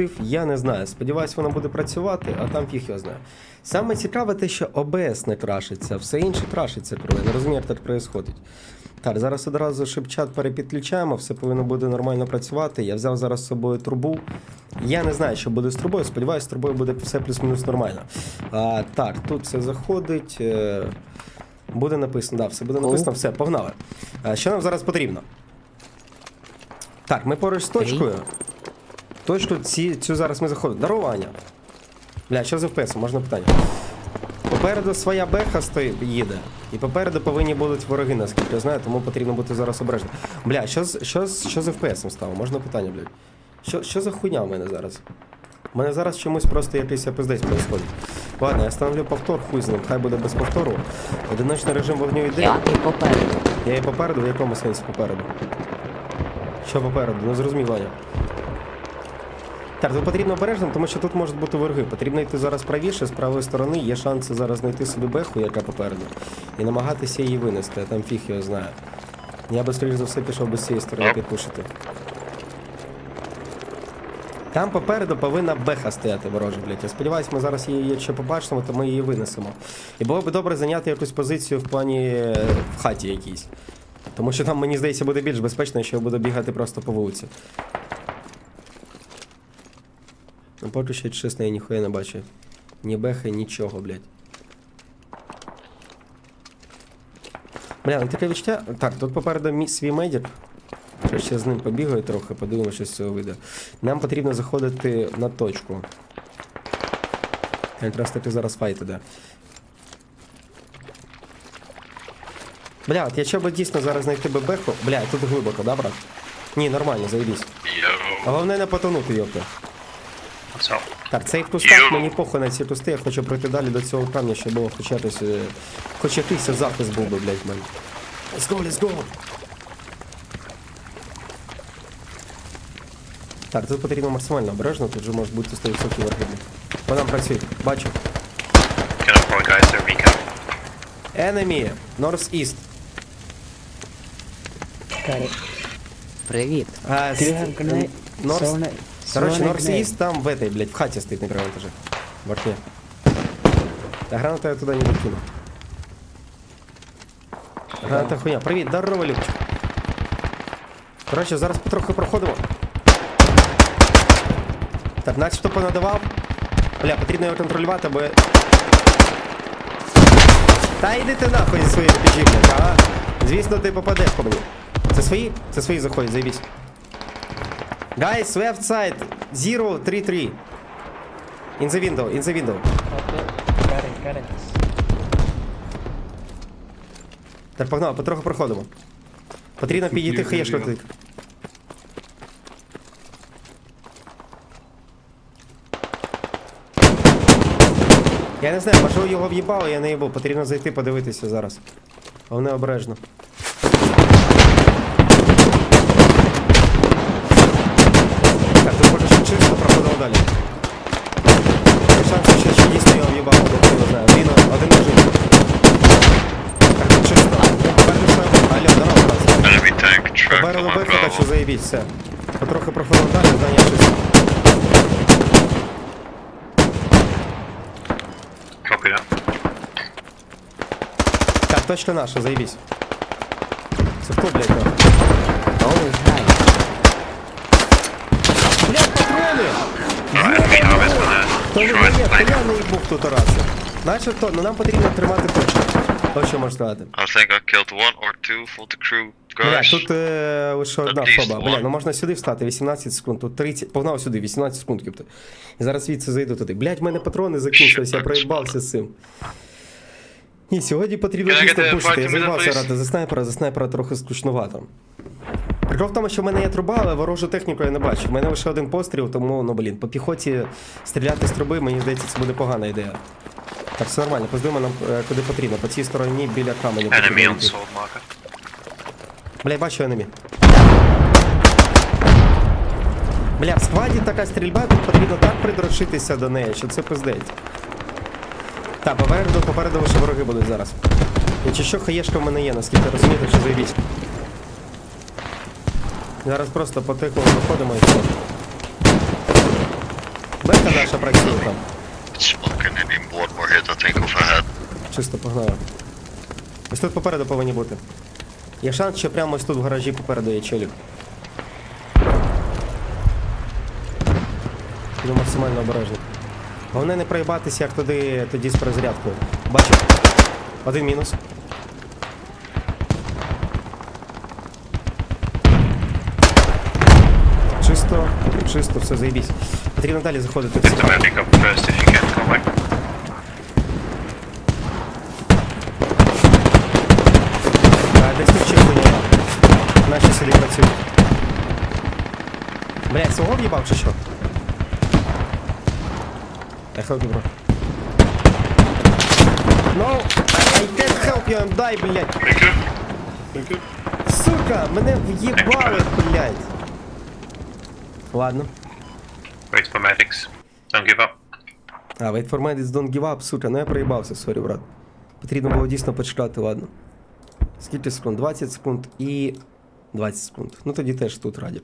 запустив, я не знаю. Сподіваюсь, воно буде працювати, а там фіг його знає. Саме цікаве те, що ОБС не крашиться, все інше крашиться, коли не розумію, як так відбувається. Так, зараз одразу шипчат перепідключаємо, все повинно буде нормально працювати. Я взяв зараз з собою трубу. Я не знаю, що буде з трубою. Сподіваюсь, з трубою буде все плюс-мінус нормально. А, так, тут все заходить. Е, буде написано, да, все буде написано, все, погнали. А, що нам зараз потрібно? Так, ми поруч з точкою. Точку ці, цю зараз ми заходимо. Здорово, Аня. Бля, що з FPS? Можна питання. Попереду своя беха стоїть, їде. І попереду повинні будуть вороги, наскільки я знаю, тому потрібно бути зараз обережним. Бля, що з, що що з FPS стало? Можна питання, блядь. Що, що за хуйня в мене зараз? У мене зараз чомусь просто якийсь пиздець происходить. Ладно, я становлю повтор, хуй з ним, хай буде без повтору. Одиночний режим вогню йде. Я і попереду. Я і попереду, в якому сенсі попереду? Що попереду? Не зрозумів, Ваня. Так, тут потрібно обережним, тому що тут можуть бути вороги. Потрібно йти зараз правіше, з правої сторони. Є шанси зараз знайти собі беху, яка попереду, і намагатися її винести, а там фіг його знає. Я би, скоріш за все, пішов би з цієї сторони підпушити. Там попереду повинна беха стояти ворожа, блядь. Я сподіваюся, ми зараз її, якщо побачимо, то ми її винесемо. І було б добре зайняти якусь позицію в плані е, в хаті якійсь. Тому що там, мені здається, буде більш безпечно, якщо я буду бігати просто по вулиці. Ну, поки що чесно, я ніхуя не бачу. Ні бехи, нічого, блядь. Бля, ну таке відчуття. Так, тут попереду мій свій медик. Я ще з ним побігаю трохи, подивимося, що з цього вийде. Нам потрібно заходити на точку. Якраз таки зараз файт іде. Бля, от якщо б дійсно зараз знайти би беху. Бля, тут глибоко, да, брат? Ні, нормально, заїбісь. Головне не потонути, йопта. Up? Так, цей в кустах, мені похуй на ці кусти, я хочу пройти далі до цього камня, щоб було хоч якось. е, Хоч якийсь захист був би, блядь, в мене. Let's go, let's go! Так, тут потрібно максимально обережно, тут же можуть бути 100% варгибні. По нам працюють, бачу. Enemy, North East. Привіт. А. North... Короче, North там в этой, блядь, в хате стоит на первом этаже. В окне. Да граната я туда не докину. Граната хуйня. Привіт, здорово, Любчик. Короче, зараз потроху проходимо. Так, начебто понадавав. Бля, потрібно його контролювати, бо. Та йди ти нахуй зі своїм RPG, блядь, ага. Звісно, ти попадеш по мені. Це свої? Це свої заходять, заєбісь. Guys, left side, 033. In the window, in the window. Got it, got it. Так, погнали, потроху проходимо. Потрібно підійти хаєшку клик. Я не знаю, можливо його в'їбало, я не їбав. Потрібно зайти подивитися зараз. Головне обережно. Так, тут поки що чисто, проходимо далі. Є шанси, що, що дійсно його в'їбало, бо хто його знає. Він один лежить. Так, тут чисто. Попереду що? Алло, здорово, брат. Enemy tank tracked Попереду on беху, так що Bravo. заєбіть, все. Потрохи проходимо далі, здання чисто. Copy that. Так, точка наша, заєбісь. Це хто, блядь, там? Оу, знаю. Блядь, патрони! Alright, enemy harvest on there. То не Destroy моє, the то tank. я не їбух тут раси. Начебто, ну нам потрібно тримати точку. Ось що можу сказати. I think I killed one or two for the crew. Бля, тут е, лише одна фоба. Бля, ну можна сюди встати, 18 секунд, тут 30. Погнав сюди, 18 секунд, кіпти. І зараз звідси зайду туди. Блядь, в мене патрони закінчилися, я проїбався з цим. Ні, сьогодні потрібно a пушити. Я заїбався please? за снайпера, за снайпера трохи скучнувато. Прикол в тому, що в мене є труба, але ворожу техніку я не бачу. У мене лише один постріл, тому, ну блін, по піхоті стріляти з труби, мені здається, це буде погана ідея. Так, все нормально, поздуємо нам е, куди потрібно. По цій стороні біля каменю. потрібно йти. Бля, я бачу енемі. Бля, в складі така стрільба, тут потрібно так придрочитися до неї, що це пиздець. Так, попереду, попереду лише вороги будуть зараз. Якщо що, хаєшка в мене є, наскільки розумієте, що заєбісь. Зараз просто потихо виходимо і все. Бета наша працює там. Чисто погнали. Ось тут попереду повинні бути. Є шанс, що прямо ось тут в гаражі попереду є челік. Ну, максимально обережно. Головне не проїбатися, як туди тоді з перезарядкою. Бачу. Один мінус. Чисто, чисто, все заєбісь. Потрібно далі заходити в Get the ці- medic up first if you can, come back. А, Десь тут чеплення. Наші сюди працюють. В'їбав чи що? I help you, bro. No, I can't help you, I'm die, блять. Thank you. Thank you. Сука, мене в'їбали, блять. Ладно. Wait for medics. Don't give up. А, wait for medics, don't give up, сука, ну я проїбався, сорі, брат. Потрібно було дійсно почекати, ладно. Скільки секунд? 20 секунд і 20 секунд. Ну тоді теж тут раді.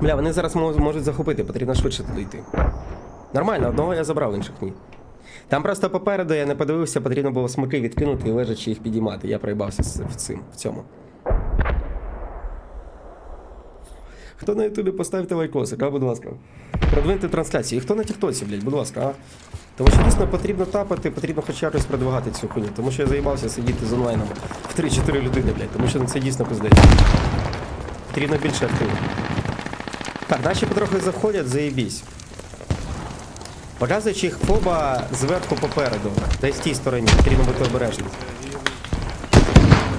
Бля, вони зараз можуть захопити, потрібно швидше туди йти. Нормально, одного я забрав, інших ні. Там просто попереду я не подивився, потрібно було смоки відкинути і лежачи їх підіймати. Я проїбався в цим, в цьому. Хто на Ютубі поставте лайкосик, а, будь ласка. Продвиньте трансляцію. І хто на Тіктоці, блядь, будь ласка, а? Тому що дійсно потрібно тапати, потрібно хоч якось продвигати цю хуйню. Тому що я заїбався сидіти з онлайном в 3-4 людини, блядь, тому що ну, це дійсно пиздець. Потрібно більше активно. Так, наші потрохи заходять, заєбісь. Показуючи їх фоба зверху попереду, десь в тій стороні, потрібно бути обережним.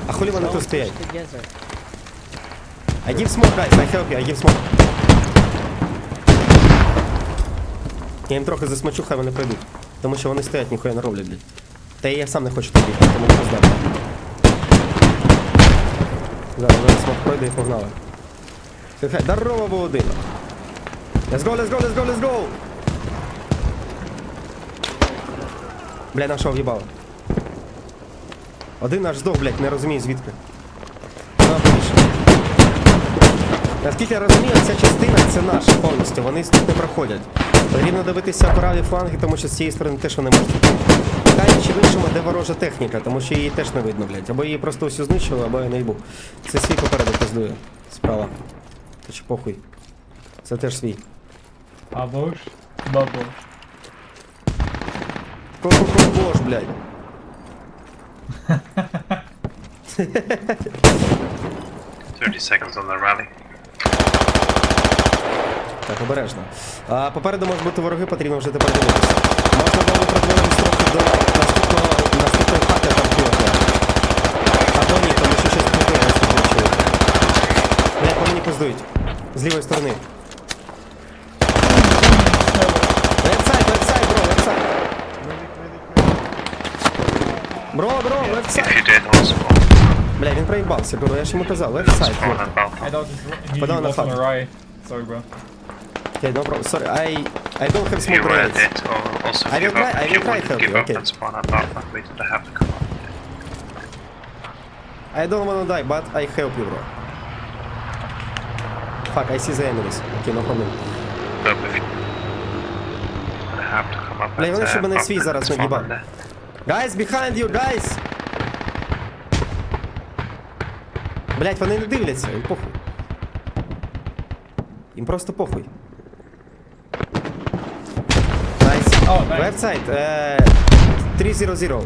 А хулі вони тут стоять? I give smoke, guys, I help you, I give smoke. Я їм трохи засмочу, хай вони прийдуть. Тому що вони стоять, ніхуя не роблять, блядь. Та і я сам не хочу тобі, тому не роздав. Зараз зараз смок пройде і погнали. Здорово, Володимир. Let's go, let's go, let's go, let's go! Бля, нашого в'їбало. Один аж здох, блядь, не розумію звідки. Наскільки я розумію, ця частина це наша повністю, вони тут не проходять. Потрібно дивитися праві фланги, тому що з цієї сторони теж вони можуть. Питання чи в іншому, де ворожа техніка, тому що її теж не видно, блядь. Або її просто всю знищили, або я не їбу. Це свій попереду пиздує. Справа. Та чи похуй. Це теж свій. Або ж бабо. Ко-ко-ко, блядь. Thirty seconds on the rally. Так, обережно. А, попереду можуть бути вороги, потрібно вже тепер дивитися. Можна було продвинутися трохи до З лівої сторони. Лефтсайд, лефтсайд, бро, лефтсайд. Бро, бро, If лефтсайд. you did, hold spawn. Бля, він проїбався, бро, я ж йому казав, лефтсайд. Spawn at Balcon. I thought he Put on the was on the fuck. right. Sorry, bro. Окей, no problem. Sorry, I, I don't have If you smoke were grenades. it, or also I will give try- up. I If will you try would help give you, up okay. and spawn at Balcon, wait to have to come up. I don't wanna die, but I help you, bro. Fuck, I see the enemies. Okay, no problem. But if you would have to come up Бля, at, вони ще uh, мене свій Balcon зараз and spawn нагибав. on there. Guys, behind you, guys! Блять, вони не дивляться, їм похуй. Їм просто похуй. Найс. О, найс. Left side, е, 300.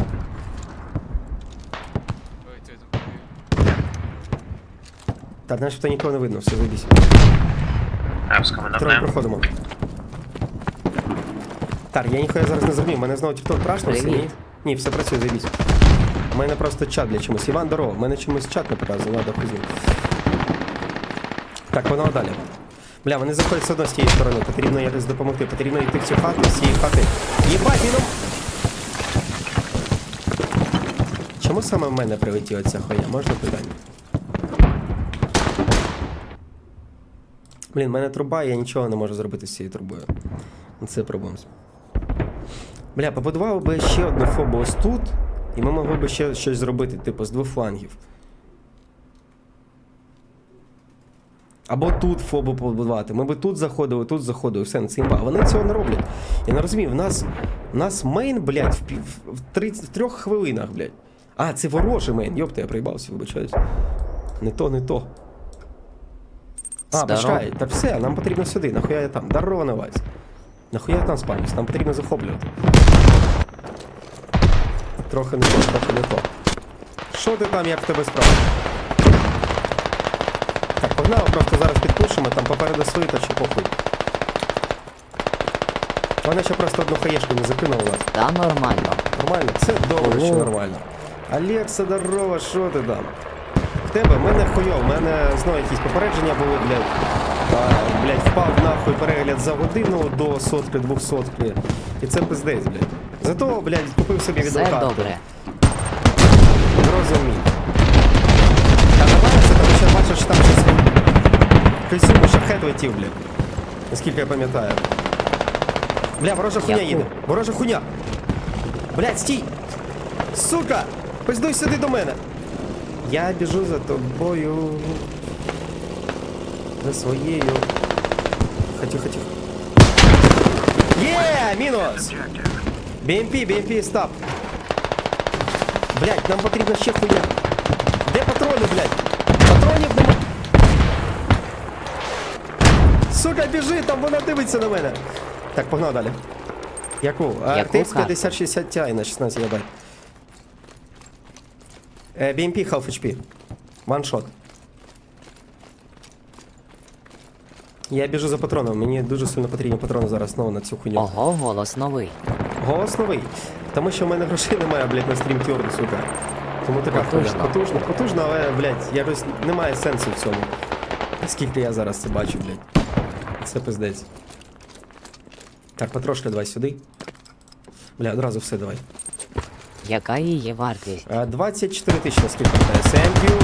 Так, начебто нікого не видно, все зайдись. Трохи now. проходимо. Так, я ніхуя зараз не зрозумів, мене знову TikTok трашнувся, ні? Ні, все працює, заєбісь. У мене просто чат для чомусь. Іван, здорово, у мене чомусь чат не показує, ладно, хуй. Так, воно далі. Бля, вони заходять все одно з тієї сторони, потрібно якось допомогти, потрібно йти в цю хату, з цієї хати. Єбать, він... Чому саме в мене прилетіла ця хуйня? Можна питання? Блін, в мене труба, я нічого не можу зробити з цією трубою. Це проблем. Бля, побудував би ще одну фобу ось тут, і ми могли б ще щось зробити, типу, з двох флангів. Або тут фобу побудувати. Ми би тут заходили, тут заходили, все, це імба. А вони цього не роблять. Я не розумію, в нас, в нас мейн, блядь, в, пів- в, 30, в трьох хвилинах, блядь. А, це ворожий мейн. Йопта, я проїбався, вибачаюсь. Не то, не то. А, Здорово. почекай, та все, нам потрібно сюди. Нахуя я там? Здорово, Навайс. Нахуя я там спамлюсь? Нам потрібно захоплювати. Трохи не то, трохи не то. Що ти там, як в тебе справа? Так, погнали, просто зараз підпушимо, там попереду свої, та чи похуй. Вона ще просто одну хаєшку не закинула нас. Та нормально. Нормально, це добре, що Ого. нормально. Алекса, здорово, що ти там? Тебе, в мене хуйов, в мене знову якісь попередження були, блядь. А, блядь, впав нахуй перегляд за годину до сотки, двохсотки. І це пиздець, блядь. Зато, блядь, купив собі Все відеокарту. добре. Розумій. Та нормально це, тому що бачиш, що там щось Кайсуму шахет летів, блядь. Наскільки я пам'ятаю. Бля, ворожа хуйня їде. Ворожа хуйня. Блядь, стій! Сука! Пиздуй сюди до мене. Я біжу за тобою. За своєю. Хотів, хотів. Є! Мінус! BMP, BMP, стоп! Блять, нам потрібна ще хуйня. Де патрони, блядь? Патронів нема. Сука, біжи, там вона дивиться на мене. Так, погнав далі. Яку? Яку RTX карту? 5060 Ti на 16 ГБ. Е, BMP half HP. Ваншот. Я біжу за патроном, мені дуже сильно потрібні патрони зараз знову на цю хуйню. Ого, голос новий. Голос новий. Тому що в мене грошей немає, блядь, на стрім тюрн, сука. Тому така хуйня. Потужно. Потужно, потужно, але, блядь, якось немає сенсу в цьому. Скільки я зараз це бачу, блядь. Це пиздець. Так, потрошки давай сюди. Бля, одразу все давай. Яка її вартість? А, 24 тисячі, наскільки питає. Thank you.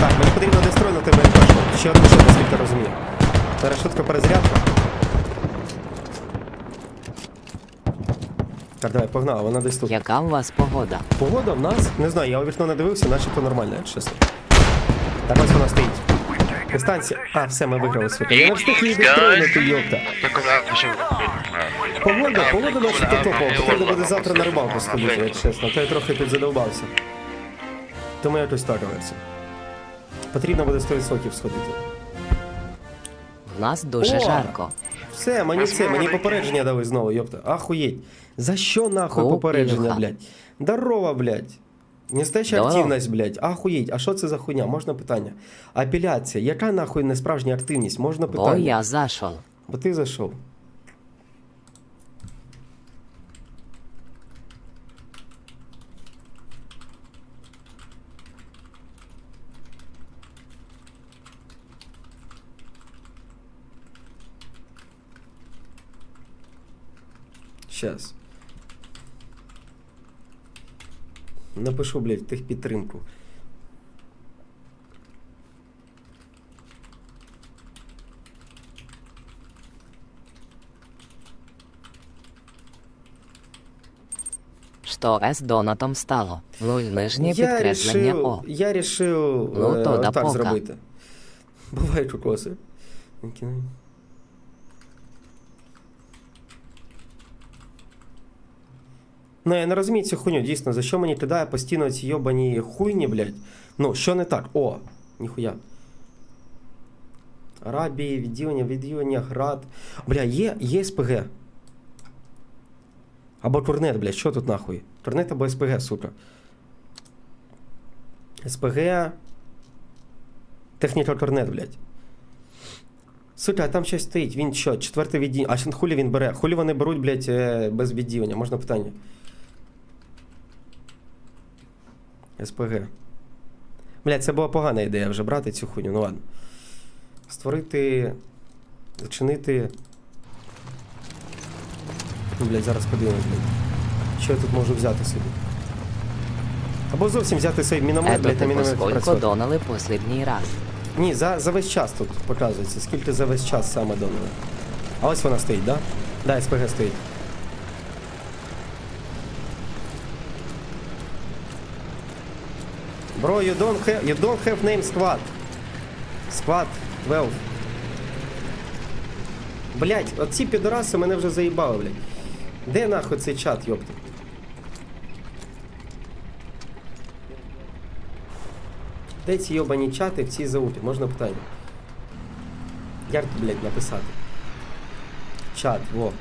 Так, мені потрібно дестройнути МПшку. Ще одну шутку, наскільки розумію. Зараз шутка перезарядка. Так, давай, погнали, вона десь тут. Яка у вас погода? Погода в нас, не знаю, я у вікно не дивився, начебто нормально, чесно. Так ось вона стоїть. Дистанція. А, все, ми виграли сука. Я не встиг її дестройнути, йопта. Погода, погода начебто топова. Потрібно буде завтра на рибалку сходити, якщо чесно. То я трохи тут задовбався. Тому якось так версія. Потрібно буде 100% сходити. В нас дуже О! жарко. Все, мені це, мені попередження дали знову, йопта. Ахуєть. За що нахуй О, попередження, блядь? Здорово, блядь. Здорово. активність, блядь. Ахуєть, а що це за хуйня? Можна питання? Апеляція. Яка нахуй не справжня активність? Можна Бо питання? я зайшов. Бо ти зайшов. Щас. Напишу, блядь, техпідтримку. Що з донатом стало? Нуль нижнє Я підкреслення рішив, О. я рішив Ну, е, то да так пока. зробити. Бувають укоси. Окей. Ну, я не розумію цю хуйню, дійсно, за що мені кидає постійно ці йобані хуйні, блядь. Ну, що не так? О, ніхуя. Арабії, відділення, відділення, град. Бля, є, є СПГ. Або турнет, блядь, що тут нахуй? Турнет або СПГ, сука. СПГ. Техніка корнет, блядь. Сука, а там щось стоїть. Він що, четверте відділення. А хулі він бере? Хулі вони беруть, блядь, е, без відділення. Можна питання? СПГ. Блядь, це була погана ідея вже брати цю хуйню, ну ладно. Створити. Зачинити. Ну, блядь, зараз подивимось, блядь. Що я тут можу взяти собі? Або зовсім взяти свій міномет, блядь, на міномет сколько працювати. донали последній раз? Ні, за, за весь час тут показується. Скільки за весь час саме донали. А ось вона стоїть, да? Да, СПГ стоїть. Bro, you don't have, you don't have name squad. Squad 12. Блять, оці підораси мене вже заїбали, блядь. Де нахуй цей чат, йопта? Де ці йобані чати в цій заупі? Можна питання? Як тут, блядь, написати? Чат, во.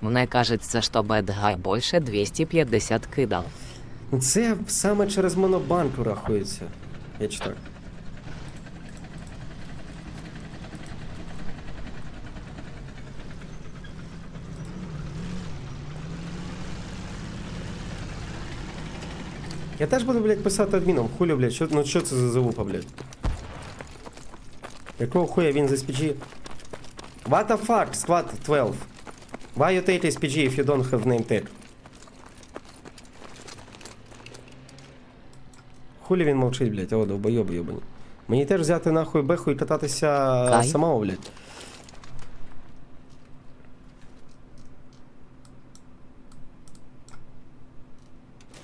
Мне кажется, что Bad больше 250 кидал. Ну, Це саме через монобанку рахується. Я читаю. Я теж буду, блядь, писати адміном. Хулю, блядь, що, ну що це за залупа, блядь? Якого хуя він з SPG? What the fuck, squad 12? Why you take SPG if you don't have name tag? Хулі він мовчить, блядь, о, довбойоби йобані. Мені теж взяти нахуй беху і кататися Кай. самого, блядь.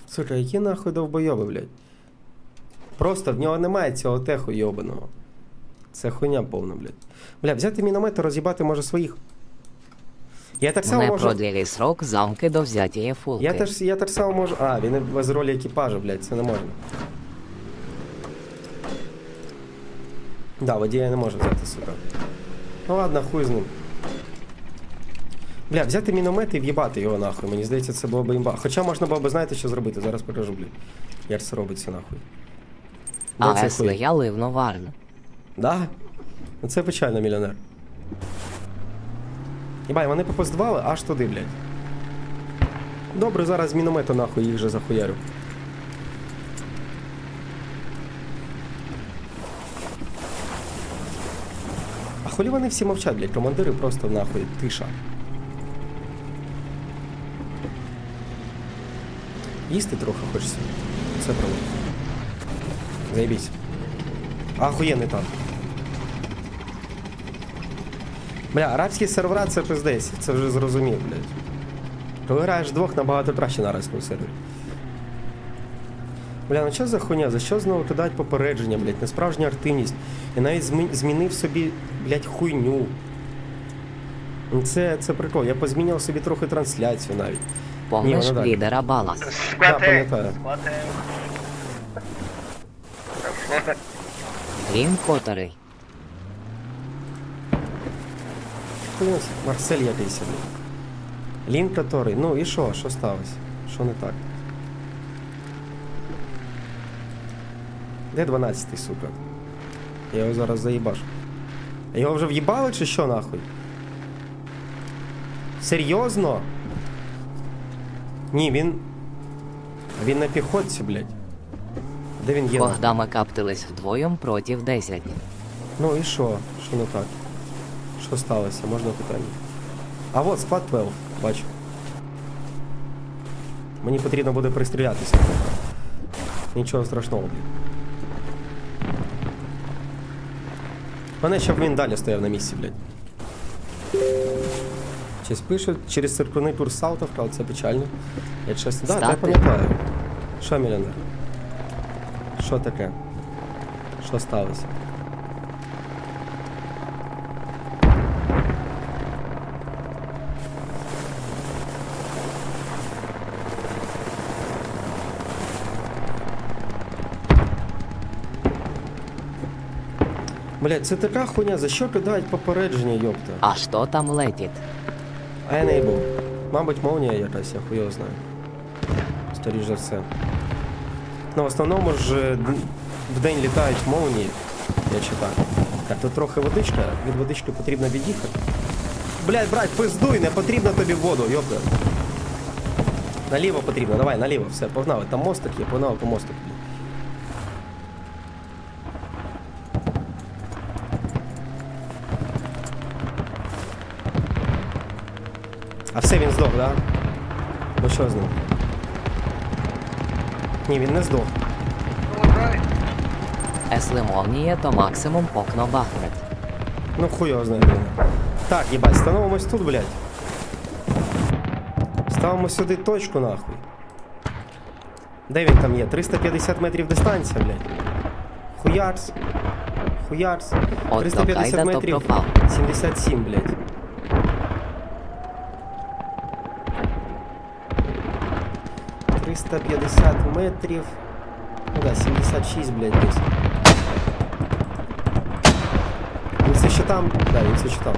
Сука, які нахуй довбойоби, блядь. Просто в нього немає цього теху йобаного. Це хуйня повна, блядь. Бля, взяти міномет і роз'їбати може своїх. Я так само можу. продлили срок замки до взятия фулки. Я теж, я так само можу. А, він без ролі екіпажу, блядь, це не можна. Да, водія не може взяти, сука. Ну ладно, хуй з ним. Бля, взяти міномет і в'їбати його нахуй. Мені здається, це було б імба. Хоча можна було б, знаєте, що зробити? Зараз покажу, блядь. Як це робиться нахуй. Де А цей если хуй? я ливну варну? Да? Ну це печально, мільйонер. Єбай, вони попоздавали аж туди, блядь. Добре, зараз з міномету нахуй їх же захуярю. А хулі вони всі мовчать, блядь, командири просто нахуй, тиша. Їсти трохи хочеться. Це правда. Заєбісь. Ахуєнний танк. Бля, арабські сервера це пиздець, це вже зрозумів, блядь. Коли граєш двох набагато краще на арабському сервері. Бля, ну що за хуйня? За що знову кидають попередження, блядь, несправжня активність. Я навіть змі- змінив собі, блядь, хуйню. Ну Це, це прикол. Я позміняв собі трохи трансляцію навіть. Помнишь ну да. лидера Балас? Да, пам'ятаю. Він котрий. Хуйня, Марсель якийсь, блядь. Лін который. Ну і що? Що сталося? Що не так? Де 12-й, сука? Я його зараз заїбашу. А Його вже в'їбали чи що нахуй? Серйозно? Ні, він. Він на піхотці, блядь. Де він є? ми каптились вдвоєм проти 10. Ну і що? Що не так? Що сталося? Можна питання? А от склад 12, бачу. Мені потрібно буде пристрілятися. Нічого страшного, блін. Мене щоб він далі стояв на місці, блядь. Щось пишуть через церковний тур Саутовка, але це печально. Я чесно. Да, я Стати. пам'ятаю. Що, мільйонер? Що таке? Що сталося? Блять, це така хуйня, за що кидають попередження, йопта? А що там летить? Я. Мабуть, молнія якась, я хуй його знаю. Скоріш за все. Ну, в основному ж е, д- вдень літають молнії, я читаю. Так, тут трохи водичка, від водички потрібно від'їхати. Блять, брать, пиздуй, не потрібно тобі воду, йопта. Наліво потрібно, давай, наліво, все, погнали. Там мостик є, погнали по мостику. блін. А все, він здох, да? Ну що з ним? Ні, він не здох. Если молнія, то максимум окно бахнет. Ну хуй його знає. Так, їбать, становимось тут, блядь. Ставимо сюди точку нахуй. Де він там є? 350 метрів дистанція, блядь. Хуярс. Хуярс. 350 метрів. 77, блядь. Триста п'ятдесят метрів. Ну да, 76, блядь, десь. Він все ще там? Да, він все ще там.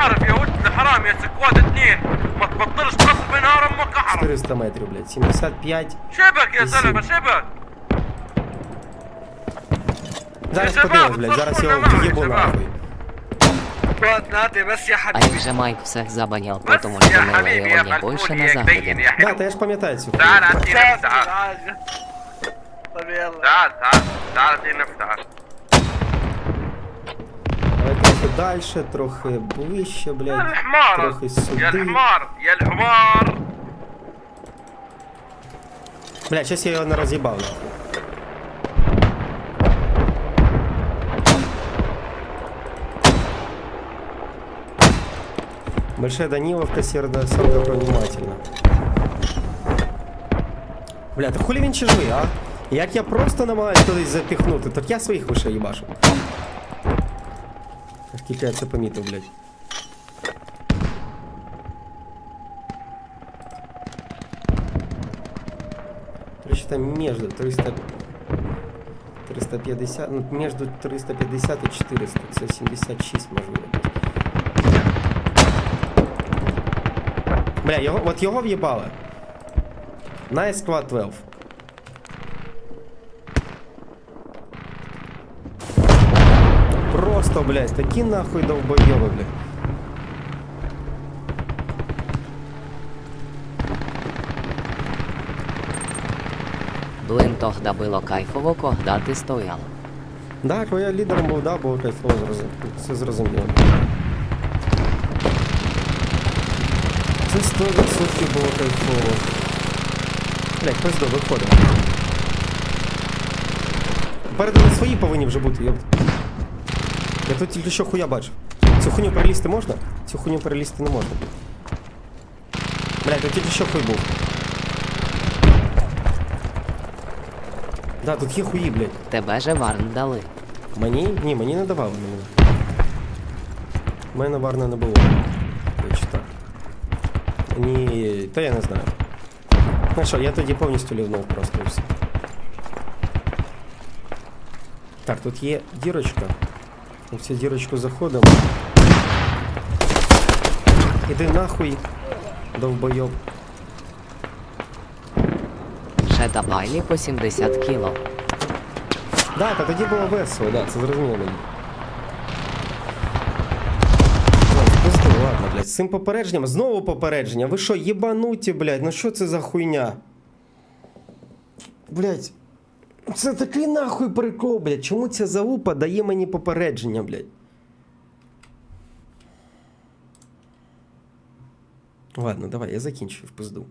اعرف يا ولد الحرام يا سكواد اثنين ما تبطلش تصف نهار امك اعرف 400 метрів, блядь. 75. شبك يا يسيب. زلمه شبك Зараз Я подивимось, тебе блядь, зараз просто його нахуй, в'їбу тебе. нахуй. А я же Майк всех забанил, потому что мы его не больше на заходе. Да, ты то я Да, пам'ятаю цю. Давай трохи дальше, трохи ближче, блядь. Трохи сюди. Бля, сейчас я его на не роз'їбав. Большая Даниловка, серда самка внимательно. Бля, та хулі він чи живий, а? Як я просто намагаюсь кудись запіхнути, так я своїх лише їбашу. Скільки я це помітив, блядь. Короче, там между 300... 350, ну, между 350 и 400, це 76 можливо. Бля, його, от його в'їбали. На Squad 12. Просто, блядь, такі нахуй довбойови, блядь. Блин, тогда было кайфово, когда ты стоял. Да, коли я лідером був, да, було кайфово зрозуміло. Це зрозуміло. Це 100% було кайфово. Блять, пизду, виходимо. Попереду не свої повинні вже бути, йопт. Я тут тільки що хуя бачив. Цю хуйню перелізти можна? Цю хуйню перелізти не можна. Блять, тут тільки що хуй був. Да, тут є хуї, блять. Тебе же варн дали. Мені? Ні, мені не давали мені. У мене варна не було. Я читав. Ні, та я не знаю. Ну що, я тоді повністю лівнув просто і все. Так, тут є дірочка. В цю дірочку заходимо. Іди нахуй, довбойоб. Ще табайлі по 70 кіло. Да, та тоді було весело, да, це зрозуміло мені. Ой, пизду, ладно, блядь, цим попередженням, знову попередження. Ви що, єбануті, блядь, ну що це за хуйня? Блядь, це такий нахуй прикол, блядь. Чому ця залупа дає мені попередження, блядь? Ладно, давай, я закінчую в пизду.